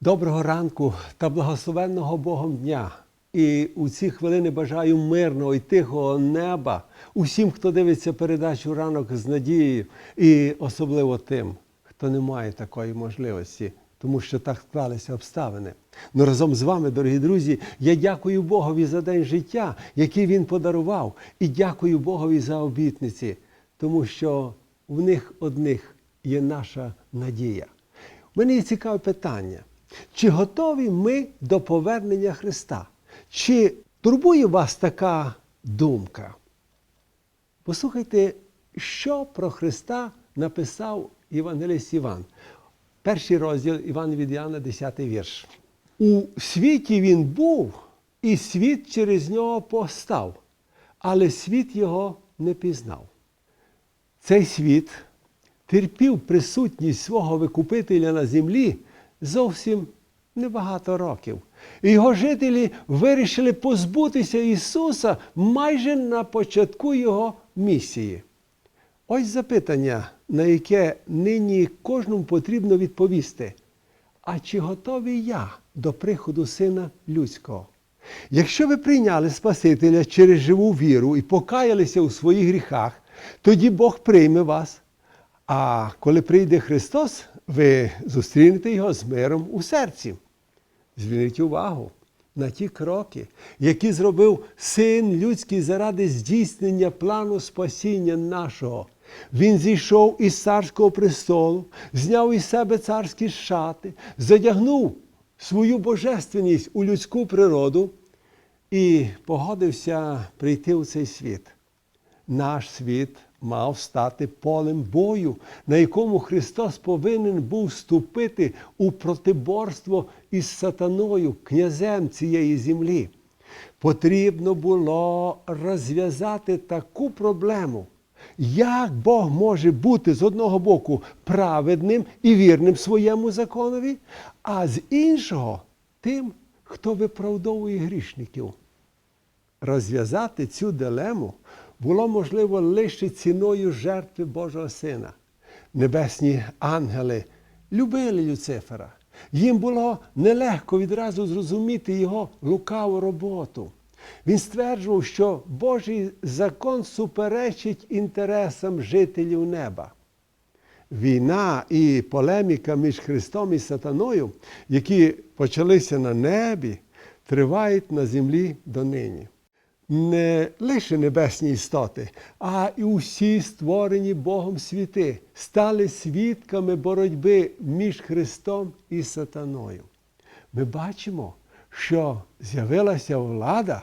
Доброго ранку та благословенного Богом дня. І у ці хвилини бажаю мирного і тихого неба усім, хто дивиться передачу ранок з надією, і особливо тим, хто не має такої можливості, тому що так склалися обставини. Ну разом з вами, дорогі друзі, я дякую Богові за день життя, який він подарував, і дякую Богові за обітниці, тому що в них одних є наша надія. У мене є цікаве питання. Чи готові ми до повернення Христа? Чи турбує вас така думка? Послухайте, що про Христа написав Євангеліст Іван. Перший розділ Іван від Іоанна, 10 вірш. У світі він був, і світ через нього постав, але світ його не пізнав. Цей світ терпів присутність свого Викупителя на землі зовсім небагато років. І його жителі вирішили позбутися Ісуса майже на початку Його місії. Ось запитання, на яке нині кожному потрібно відповісти. А чи готовий я до приходу Сина Людського? Якщо ви прийняли Спасителя через живу віру і покаялися у своїх гріхах, тоді Бог прийме вас. А коли прийде Христос, ви зустрінете Його з миром у серці. Зверніть увагу на ті кроки, які зробив Син людський заради здійснення плану спасіння нашого. Він зійшов із царського престолу, зняв із себе царські шати, задягнув свою божественність у людську природу і погодився прийти у цей світ. Наш світ мав стати полем бою, на якому Христос повинен був вступити у протиборство із сатаною, князем цієї землі. Потрібно було розв'язати таку проблему, як Бог може бути з одного боку праведним і вірним своєму законові, а з іншого тим, хто виправдовує грішників. Розв'язати цю дилему було можливо лише ціною жертви Божого Сина. Небесні ангели любили Люцифера. Їм було нелегко відразу зрозуміти його лукаву роботу. Він стверджував, що Божий закон суперечить інтересам жителів неба. Війна і полеміка між Христом і Сатаною, які почалися на небі, тривають на землі донині не лише небесні істоти, а й усі створені Богом світи стали свідками боротьби між Христом і Сатаною. Ми бачимо, що з'явилася влада,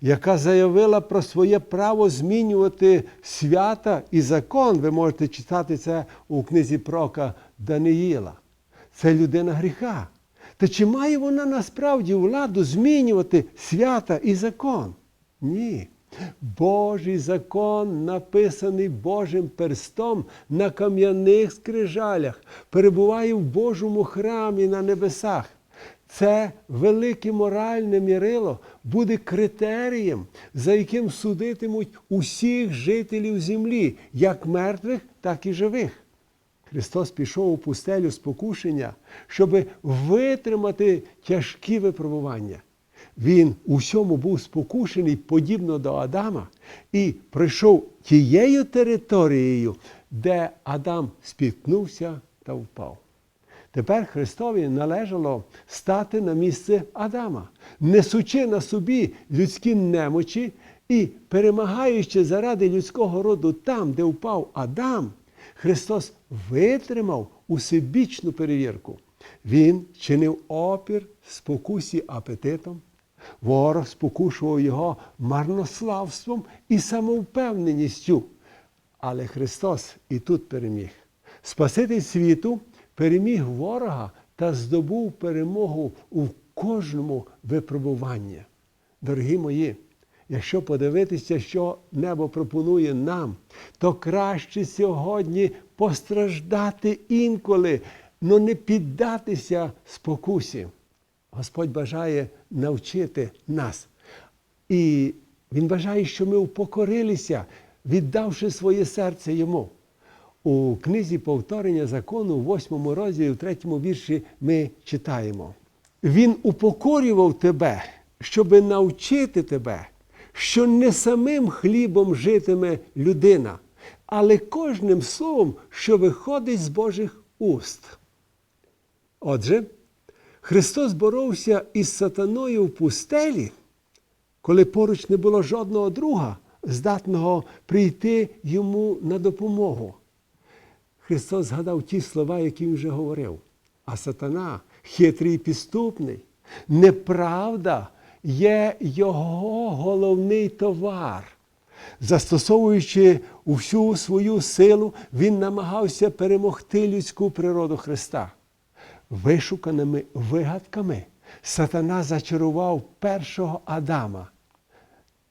яка заявила про своє право змінювати свята і закон. Ви можете читати це у книзі Прока Даниїла. Це людина гріха. Та чи має вона насправді владу змінювати свята і закон? Ні. Божий закон, написаний Божим перстом на кам'яних скрижалях, перебуває в Божому храмі на небесах. Це велике моральне мірило буде критерієм, за яким судитимуть усіх жителів землі, як мертвих, так і живих. Христос пішов у пустелю спокушення, щоб витримати тяжкі випробування. Він у всьому був спокушений подібно до Адама і пройшов тією територією, де Адам спіткнувся та впав. Тепер Христові належало стати на місце Адама, несучи на собі людські немочі і перемагаючи заради людського роду там, де впав Адам, Христос витримав усебічну перевірку. Він чинив опір спокусі апетитом. Ворог спокушував його марнославством і самовпевненістю. Але Христос і тут переміг. Спаситель світу переміг ворога та здобув перемогу у кожному випробуванні. Дорогі мої, якщо подивитися, що небо пропонує нам, то краще сьогодні постраждати інколи, але не піддатися спокусі. Господь бажає навчити нас. І Він бажає, щоб ми упокорилися, віддавши своє серце Йому. У книзі повторення закону, в 8 розділі, в 3 вірші, ми читаємо: Він упокорював тебе, щоби навчити тебе, що не самим хлібом житиме людина, але кожним словом, що виходить з Божих уст. Отже, Христос боровся із сатаною в пустелі, коли поруч не було жодного друга, здатного прийти йому на допомогу. Христос згадав ті слова, які він вже говорив. А сатана, хитрий і підступний, неправда є його головний товар. Застосовуючи всю свою силу, він намагався перемогти людську природу Христа. Вишуканими вигадками сатана зачарував першого Адама.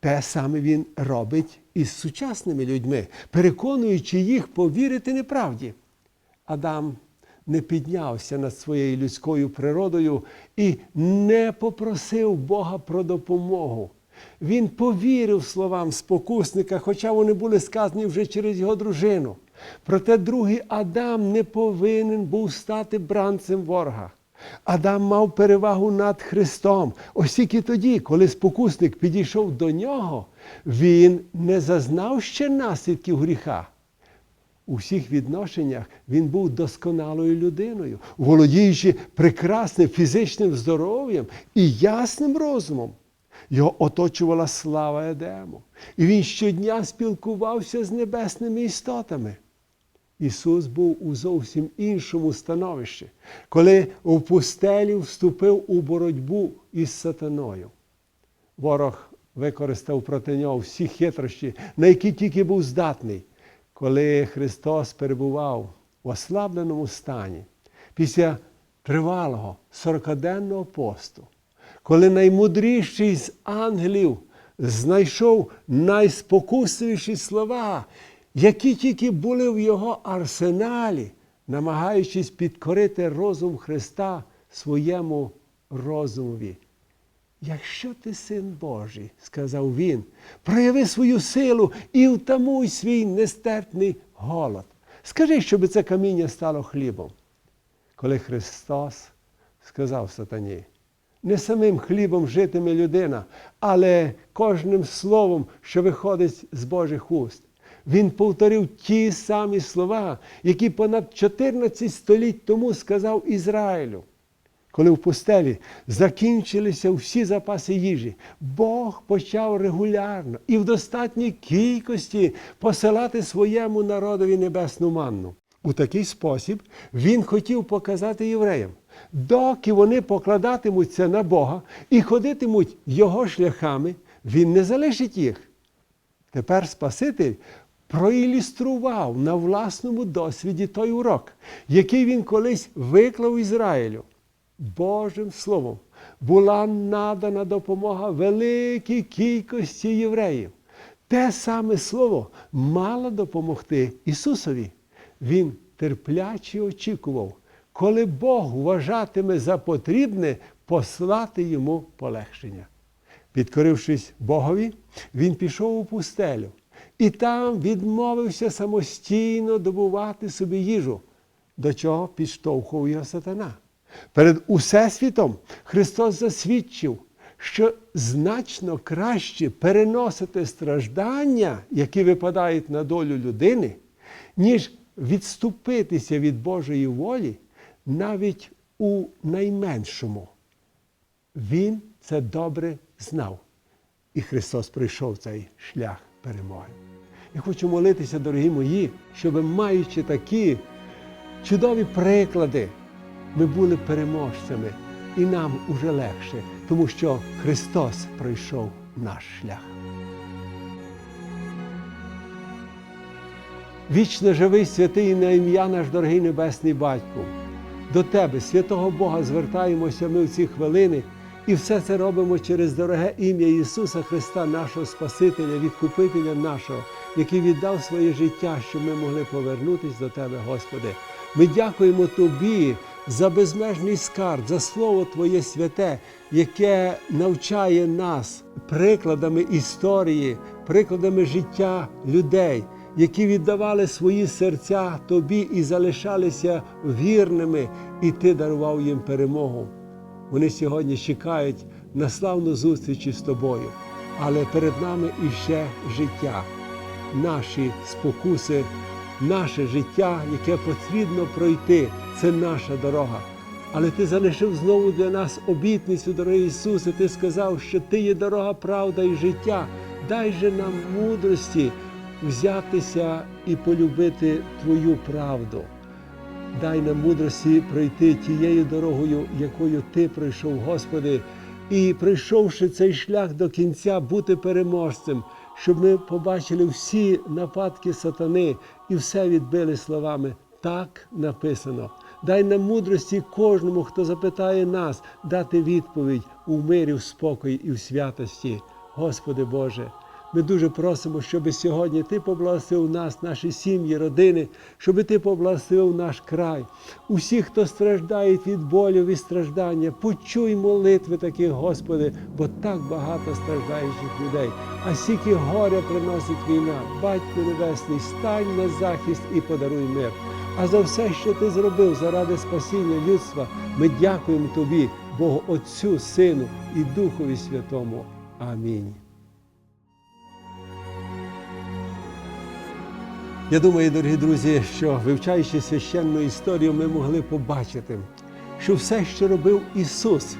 Те саме він робить із сучасними людьми, переконуючи їх повірити неправді. Адам не піднявся над своєю людською природою і не попросив Бога про допомогу. Він повірив словам спокусника, хоча вони були сказані вже через його дружину. Проте другий Адам не повинен був стати бранцем ворога. Адам мав перевагу над Христом. Ось тільки тоді, коли спокусник підійшов до нього, він не зазнав ще наслідків гріха. У всіх відношеннях він був досконалою людиною, володіючи прекрасним фізичним здоров'ям і ясним розумом. Його оточувала слава Едему. І він щодня спілкувався з небесними істотами. Ісус був у зовсім іншому становищі, коли у пустелі вступив у боротьбу із сатаною. Ворог використав проти нього всі хитрощі, на які тільки був здатний, коли Христос перебував у ослабленому стані після тривалого сорокаденного посту, коли наймудріший з ангелів знайшов найспокусливіші слова, які тільки були в його арсеналі, намагаючись підкорити розум Христа своєму розумові. Якщо ти син Божий, сказав він, прояви свою силу і втамуй свій нестерпний голод. Скажи, щоб це каміння стало хлібом. Коли Христос сказав сатані, не самим хлібом житиме людина, але кожним словом, що виходить з Божих уст. Він повторив ті самі слова, які понад 14 століть тому сказав Ізраїлю. Коли в пустелі закінчилися всі запаси їжі, Бог почав регулярно і в достатній кількості посилати своєму народові небесну манну. У такий спосіб він хотів показати євреям, доки вони покладатимуться на Бога і ходитимуть його шляхами, він не залишить їх. Тепер Спаситель проілюстрував на власному досвіді той урок, який він колись виклав Ізраїлю. Божим Словом була надана допомога великій кількості євреїв. Те саме слово мало допомогти Ісусові. Він терпляче очікував, коли Бог вважатиме за потрібне послати йому полегшення. Підкорившись Богові, він пішов у пустелю і там відмовився самостійно добувати собі їжу, до чого підштовхував його сатана. Перед Усесвітом Христос засвідчив, що значно краще переносити страждання, які випадають на долю людини, ніж відступитися від Божої волі навіть у найменшому. Він це добре знав. І Христос пройшов цей шлях перемоги. Я хочу молитися, дорогі мої, щоб маючи такі чудові приклади, ми були переможцями, і нам уже легше, тому що Христос пройшов наш шлях. Вічно живий святий на ім'я наш дорогий Небесний Батько. До Тебе, святого Бога, звертаємося ми в ці хвилини, і все це робимо через дороге ім'я Ісуса Христа, нашого Спасителя, Відкупителя нашого, який віддав своє життя, щоб ми могли повернутися до Тебе, Господи. Ми дякуємо Тобі за безмежний скарб, за Слово Твоє святе, яке навчає нас прикладами історії, прикладами життя людей, які віддавали свої серця тобі і залишалися вірними, і ти дарував їм перемогу. Вони сьогодні чекають на славну зустріч із тобою, але перед нами іще життя, наші спокуси, наше життя, яке потрібно пройти. Це наша дорога. Але ти залишив знову для нас обітницю, дорогий Ісусе. Ти сказав, що Ти є дорога, правда і життя. Дай же нам мудрості взятися і полюбити Твою правду. Дай нам мудрості пройти тією дорогою, якою Ти пройшов, Господи, і пройшовши цей шлях до кінця, бути переможцем, щоб ми побачили всі нападки сатани і все відбили словами. Так написано. Дай нам мудрості кожному, хто запитає нас, дати відповідь у мирі, в спокої і в святості. Господи Боже, ми дуже просимо, щоб сьогодні Ти поблагословив нас, наші сім'ї, родини, щоб Ти поблагословив наш край. Усі, хто страждають від болю, від страждання, почуй молитви таких, Господи, бо так багато страждаючих людей. А стільки горя приносить війна. Батько Небесний, стань на захист і подаруй мир. А за все, що ти зробив заради спасіння людства, ми дякуємо Тобі, Богу Отцю, Сину і Духові Святому. Амінь. Я думаю, дорогі друзі, що вивчаючи священну історію, ми могли побачити, що все, що робив Ісус,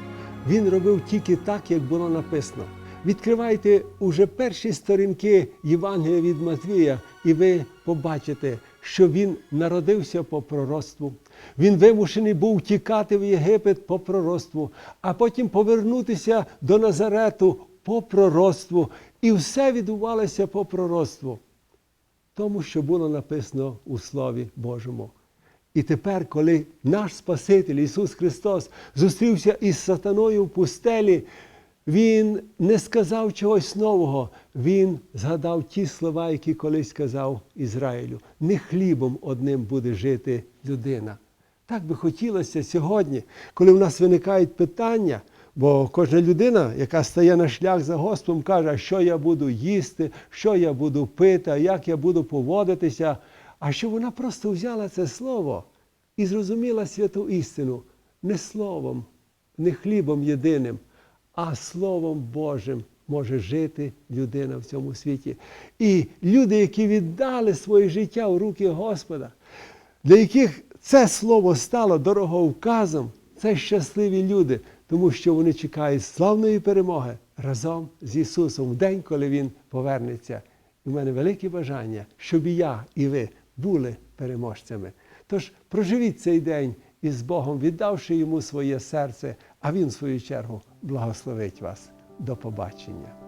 Він робив тільки так, як було написано. Відкривайте уже перші сторінки Євангелія від Матвія, і ви побачите, що Він народився по пророцтву. Він вимушений був тікати в Єгипет по пророцтву, а потім повернутися до Назарету по пророцтву. І все відбувалося по пророцтву тому, що було написано у Слові Божому. І тепер, коли наш Спаситель Ісус Христос зустрівся із сатаною в пустелі, Він не сказав чогось нового, Він згадав ті слова, які колись сказав Ізраїлю. Не хлібом одним буде жити людина. Так би хотілося сьогодні, коли в нас виникають питання. Бо кожна людина, яка стає на шлях за Господом, каже, що я буду їсти, що я буду пити, як я буду поводитися. А що вона просто взяла це слово і зрозуміла святу істину не словом, не хлібом єдиним, а Словом Божим може жити людина в цьому світі. І люди, які віддали своє життя у руки Господа, для яких це слово стало дороговказом, це щасливі люди тому що вони чекають славної перемоги разом з Ісусом в день, коли Він повернеться. І в мене велике бажання, щоб і я, і ви були переможцями. Тож проживіть цей день із Богом, віддавши йому своє серце, а Він, в свою чергу, благословить вас. До побачення.